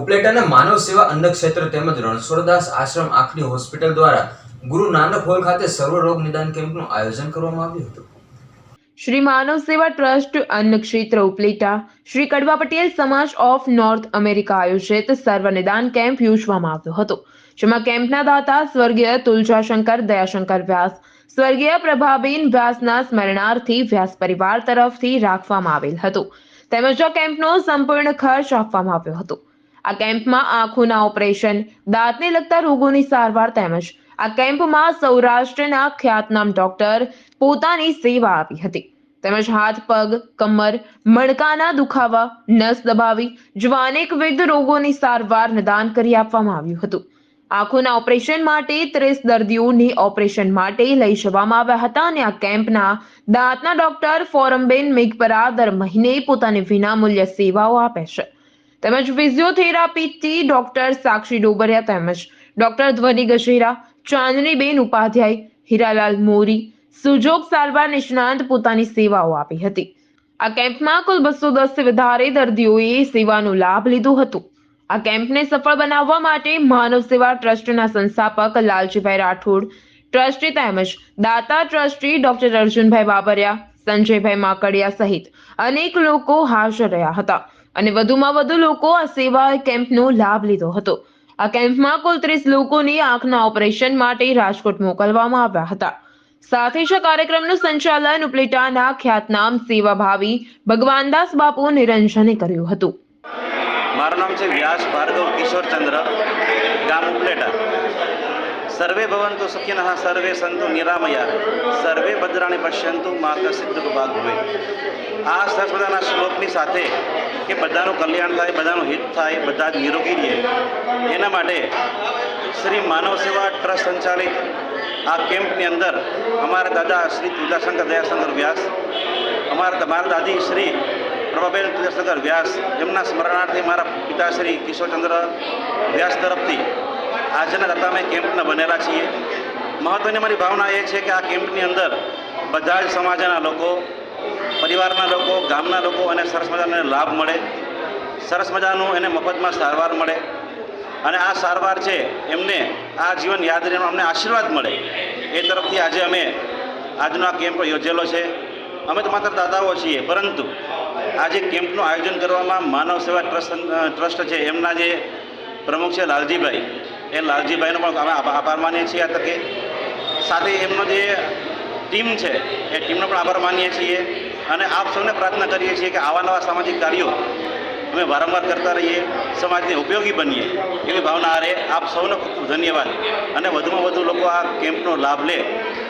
ઉપલેટાના માનવ સેવા અન્ન તેમજ રણછોડદાસ આશ્રમ આંખની હોસ્પિટલ દ્વારા ગુરુ નાનક હોલ ખાતે સર્વ રોગ નિદાન કેમ્પનું આયોજન કરવામાં આવ્યું હતું. શ્રી માનવ સેવા ટ્રસ્ટ અન્ન ક્ષેત્ર ઉપલેટા, શ્રી કડવા પટેલ સમાજ ઓફ નોર્થ અમેરિકા આયોજિત સર્વ નિદાન કેમ્પ યોજવામાં આવ્યો હતો, જેમાં કેમ્પના દાતા સ્વર્ગીય તુલજાશંકર દયાશંકર વ્યાસ, સ્વર્ગીય પ્રભાબેન વ્યાસના સ્મરણાર્થી વ્યાસ પરિવાર તરફથી રાખવામાં આવેલ હતું. તેમજ આ કેમ્પનો સંપૂર્ણ ખર્ચ આપવામાં આવ્યો હતો. આ કેમ્પમાં આંખોના ઓપરેશન, દાંતને લગતા રોગોની સારવાર તેમજ આ કેમ્પમાં સૌરાષ્ટ્રના ખ્યાતનામ ડોક્ટર પોતાની સેવા આપી હતી. તેમજ હાથ, પગ, કમર, મણકાના દુખાવા, નસ દબાવી જેવા અનેકવિધ રોગોની સારવાર નિદાન કરી આપવામાં આવ્યું હતું. આંખોના ઓપરેશન માટે ત્રીસ દર્દીઓને ઓપરેશન માટે લઈ જવામાં આવ્યા હતા અને આ કેમ્પના દાંતના ડોક્ટર ફોરમબેન મેઘપરા દર મહિને પોતાની વિનામૂલ્ય સેવાઓ આપે છે. તેમજ ફિઝિયોથેરાપીથી ડોક્ટર સાક્ષી ડોબરિયા તેમજ ડોક્ટર ધ્વનિ ગશેરા ચાંદનીબેન ઉપાધ્યાય, હીરાલાલ મોરી, સુજોગ સારવાર નિષ્ણાંત પોતાની સેવાઓ આપી હતી. આ કેમ્પમાં કુલ બસો દસથી વધારે દર્દીઓએ સેવાનો લાભ લીધો હતો. આ કેમ્પને સફળ બનાવવા માટે માનવ સેવા ટ્રસ્ટના સંસ્થાપક લાલજીભાઈ રાઠોડ, ટ્રસ્ટી તેમજ દાતા ટ્રસ્ટી ડોક્ટર અર્જુનભાઈ બાબરિયા, સંજયભાઈ માકડિયા સહિત અનેક લોકો હાજર રહ્યા હતા. અને વધુમાં વધુ લોકો આ સેવા કેમ્પનો લાભ લીધો હતો. આ કેમ્પમાં કુલ ત્રીસ લોકોને આંખના ઓપરેશન માટે રાજકોટ મોકલવામાં આવ્યા હતા. સાથે જ કાર્યક્રમનું સંચાલન ઉપલેટાના ખ્યાતનામ સેવાભાવી ભગવાનદાસ બાપુ નિરંજને કર્યું હતું. મારું નામ છે વ્યાસ ભાર્ગવ કિશોરચંદ્ર, ગામ ઉપલેટા. સર્વે ભવંતુ સુખિનઃ સર્વે સંતુ નિરામયા સર્વે ભદ્રાણી પશ્યંતુ માતા સિદ્ધ ભાગ હોય આ સરસ શ્લોકની સાથે કે બધાનું કલ્યાણ થાય, બધાનું હિત થાય, બધા જ નિરોગી રહે. એના માટે શ્રી માનવ સેવા ટ્રસ્ટ સંચાલિત આ કેમ્પની અંદર અમારા દાદા શ્રી તુલજાશંકર દયાશંકર વ્યાસ, અમારા તમારા દાદી શ્રી પ્રભાબેન તુલજાશંકર વ્યાસ, એમના સ્મરણાર્થે મારા પિતાશ્રી કિશોરચંદ્ર વ્યાસ તરફથી આજના દાતા અમે કેમ્પના બનેલા છીએ. મહત્ત્વની મારી ભાવના એ છે કે આ કેમ્પની અંદર બધા જ સમાજના લોકો, પરિવારના લોકો, ગામના લોકો અને સરસ મજાનો લાભ મળે. સરસ મજાનું એને મફતમાં સારવાર મળે. અને આ સારવાર છે, એમને આ જીવન યાદ રહેવાનો અમને આશીર્વાદ મળે. એ તરફથી આજે અમે આજનો આ કેમ્પ યોજેલો છે. અમે તો માત્ર દાદાઓ છીએ, પરંતુ આજે કેમ્પનું આયોજન કરવામાં માનવ સેવા ટ્રસ્ટ ટ્રસ્ટ છે, એમના જે પ્રમુખ છે લાલજીભાઈ એ લાલજીભાઈનો પણ અમે આભાર માનીએ છીએ આ તકે. સાથે એમનો જે ટીમ છે, એ ટીમનો પણ આભાર માનીએ છીએ. અને આપ સૌને પ્રાર્થના કરીએ છીએ કે આવા નવા સામાજિક કાર્યો અમે વારંવાર કરતા રહીએ, સમાજને ઉપયોગી બનીએ એવી ભાવના આરે આપ સૌનો ખૂબ ખૂબ ધન્યવાદ. અને વધુમાં વધુ લોકો આ કેમ્પનો લાભ લે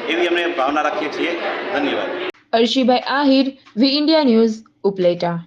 એવી અમે ભાવના રાખીએ છીએ. ધન્યવાદ. Arshibhai Ahir, V India news, Upleta.